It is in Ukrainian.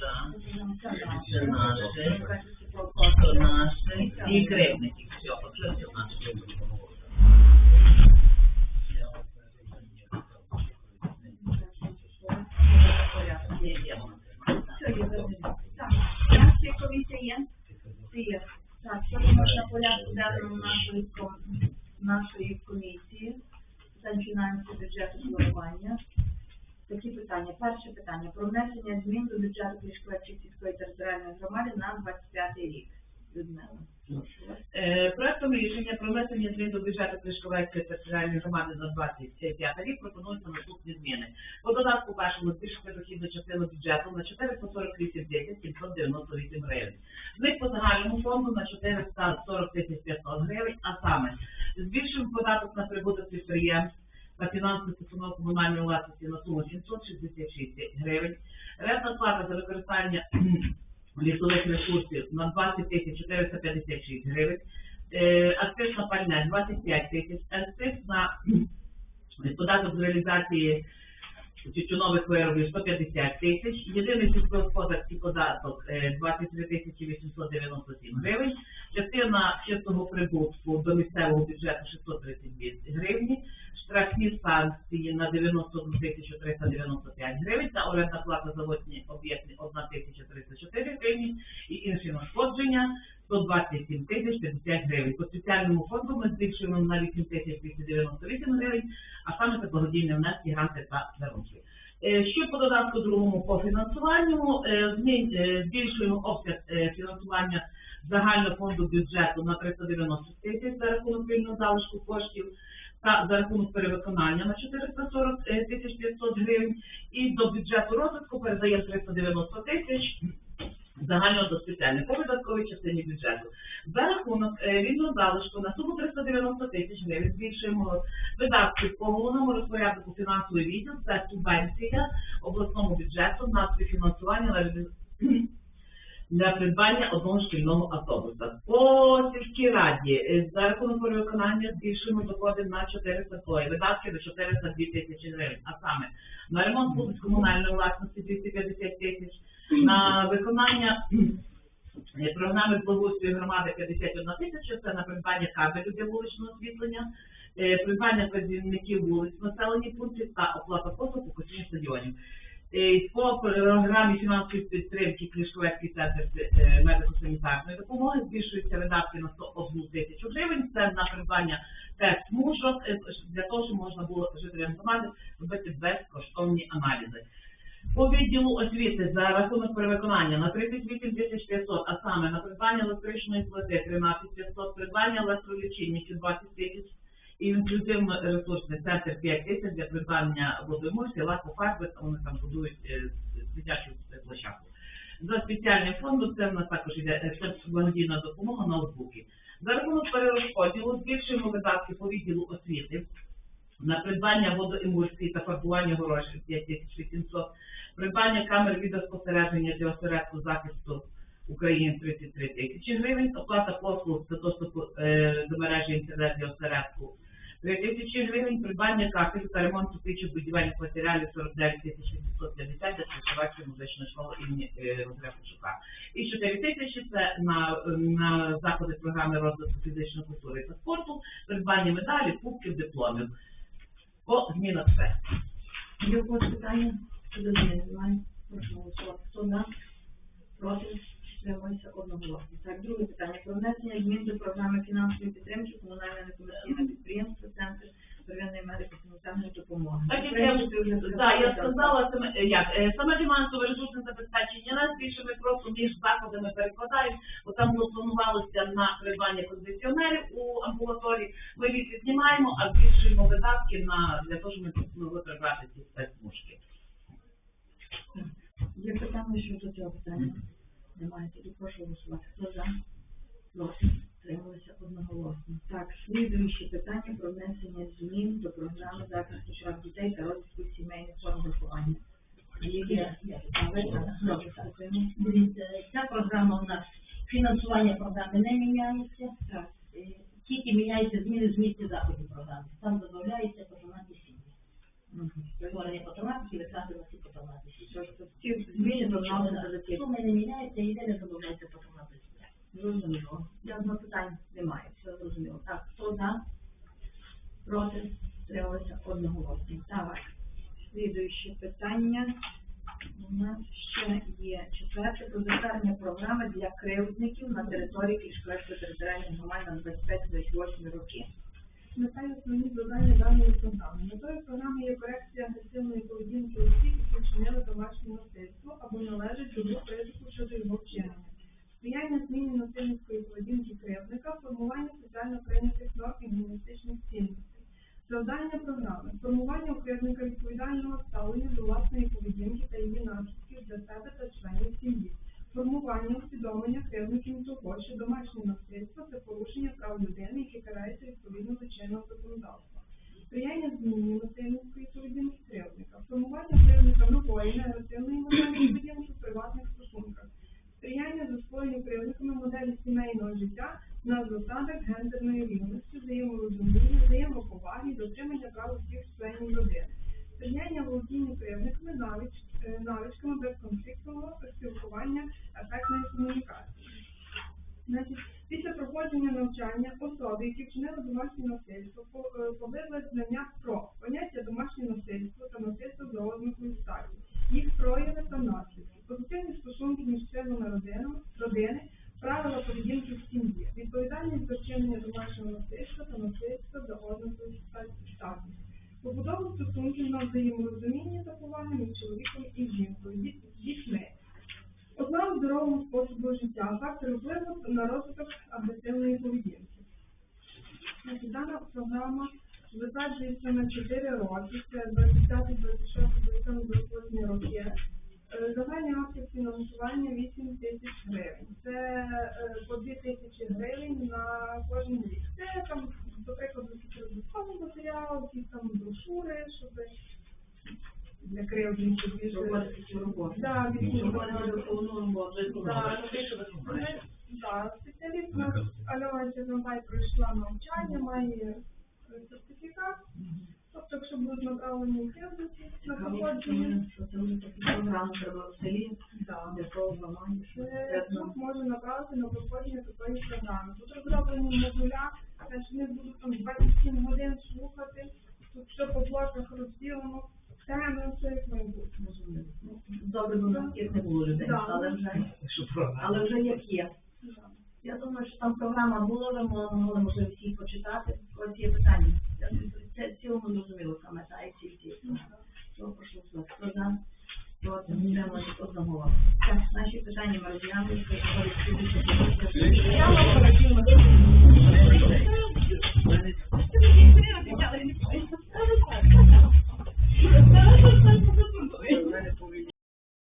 да. Це наше. Це наше. Це наше. І кривники. Все, оце все наше. Є, питання. Про внесення змін до бюджету Клішковецької сільської територіальної громади на 25 рік. Людмила. Е, Проектом рішення про внесення змін до бюджету Клишковецької територіальної громади на 25 рік пропонуються наступні зміни. По додатку першому збільшити дохідну частину бюджету на 448 тисяч 798 гривень. З них по загальному фонду на 440 тисяч 500 гривень, а саме збільшуємо податок на прибуток підприємств та фінансову установу комунальної власності на суму 766 гривень. Рентна плата за використання лісових ресурсів на 20 тисяч 456 гривень, е, акциз на пальне 25 тисяч, акциз на податок з реалізації тютюнових виробів 150 тисяч, єдиний сільськогосподарський податок е, 23 тисячі 897 гривень, частина чистого прибутку до місцевого бюджету 632 гривні, штрафні санкції на 91 тисячу 395 гривень. Та орендна плата за водні об'єкти 1 тисяча 304 гривні. І інші надходження 127 тисяч 50 гривень. По спеціальному фонду ми збільшуємо на 8 тисяч 298 гривень, а саме це благодійні внески, гранти та дарунки. Е, Що по додатку другому по фінансуванню, е, е, збільшуємо обсяг фінансування загального фонду бюджету на 390 тисяч за рахунок вільного залишку коштів та за рахунок перевиконання на 440 е, тисяч 500 гривень. І до бюджету розвитку передаємо 390 тисяч загального до по видатковій частині бюджету. За рахунок е, вільного залишку на суму 390 тисяч гривень збільшуємо видатки по головному розпорядку фінансовий відділ, це субвенція обласному бюджету на співфінансування на для придбання одного шкільного автобуса. По сільській раді е, за рахунок перевиконання збільшуємо доходи на 400 ой, видатки до 402 тисячі гривень, а саме на ремонт вулиць комунальної власності 250 тисяч, на виконання е, програми благоустрою громади 51 тисяча, це на придбання кабелю для вуличного освітлення, е, придбання працівників вулиць населені пункти та оплата послуг у космі стадіонів. Е, По програмі фінансової підтримки Клішковецький центр медико-санітарної допомоги збільшуються видатки на 101 тисячу гривень. Це на придбання тест мужок для того, щоб можна було жителям громади робити безкоштовні аналізи. По відділу освіти за рахунок перевиконання на 38 тисяч 500, а саме на придбання електричної плити 13 500, придбання електролічильників 20 тисяч, і інклюзивно-ресурсний центр 5 тисяч для придбання водоморсі, лаку фарби, вони там будують е, дитячу площадку. За спеціальним фондом це в нас також йде е, благодійна допомога ноутбуки. За рахунок перерозподілу збільшуємо видатки по відділу освіти на придбання водоемульсії та фарбування горошів 5800, придбання камер відеоспостереження для осередку захисту України 33 тисячі гривень, оплата послуг за доступу е, до мережі інтернет для осередку 3 тисячі гривень, придбання кафелю та ремонту тисяч будівельних матеріалів 49 тисяч 850 для Чехословацької музичної школи імені е, Розря Шука. І 4 тисячі це на, на заходи програми розвитку фізичної культури та спорту, придбання медалів, кубків, дипломів. По змінах все. Є у вас питання? Щодо зміни немає? Прошу голосувати. Хто за? Проти? Тримується одноголосно. Так, друге питання. Про внесення змін до програми фінансової підтримки комунального некомерційного підприємства Центр первинної медико-санітарної допомоги. Так як я вже сказала, саме е, як саме фінансове ресурсне нас більше ми просто між заходами перекладаємо, бо там було планувалося на придбання кондиціонерів у амбулаторії. Ми їх знімаємо, а збільшуємо видатки на для того, щоб ми могли прибрати ці спецмушки. Є питання щодо цього питання? Немає, тоді прошу голосувати. Хто за? Проти? Трималися одноголосно. Так, слідуюче питання про внесення змін до програми захисту прав дітей та розвитку сімейних форм виховання. Є. Дивіться, ця програма у нас фінансування програми не міняється, е, тільки міняються зміни з місця заходу програми. Там додається патронатні сім'ї. мгм. Створення патронатів і витрати на ці патронатні сім'ї. зміни. Суми не міняються, єдине замовляється потім на Зрозуміло. Я знаю, питань немає, все зрозуміло. Так, хто за? Проти? Трималися одноголосно. Давай. Слідуюче питання. У нас ще є четверте про програми для кривдників на території Кишківської територіальної громади на 25-28 роки. Мета основні завдання даної програми. Метою програми є корекція агресивної поведінки осіб, які вчинили домашнє насильство або належать до груп ризику щодо його вчинення. Сприяння зміні насильницької поведінки кривдника, формування соціально прийнятих норм і гуманістичних цінностей. Завдання програми формування у кривдника відповідального ставлення до власної поведінки та її наслідків Сприяння володінню кривдниками навич, е, навичками безконфліктного спілкування, ефектної комунікації. Значить, після проходження навчання особи, які вчинили домашнє насильство, по- е, знання про поняття домашнє насильство та насильство та між чоловіком і жінкою, діт- дітьми. Одна здорового способу життя, фактори впливу на розвиток агресивної поведінки. Дана програма затверджується на 4 роки, це 25, 26, 27, 28 роки. Загальний обсяг фінансування 8 тисяч гривень. Це е, по 2 тисячі гривень на кожен рік. Це там, до прикладу, матеріал, якісь там брошури, щоб для кривдників більше. Проводити знаєте. Так, спеціаліст у нас Альона Чернобай пройшла навчання, має е, сертифікат. Тобто, якщо будуть направлені кривдниці на проходження, Що це вже такі програми треба в селі, суд може направити на проходження такої програми. Тут розроблені модуля, значить вони будуть там 27 годин слухати, тут все по блоках розділено, схеми. Ну, ну, добре, ну нас таких не було людей, але вже але вже як є. Я думаю, що там програма була, ви могли, може всі почитати про питання. Це цілому зрозуміло саме та і всі всі цього прошу слухати. Хто за проти підтримали одного. Так, наші питання ми розглянули. що говорить слідуюча комісія. Я вам порадів, ми тут. Це не підтримати, але не підтримати. Це не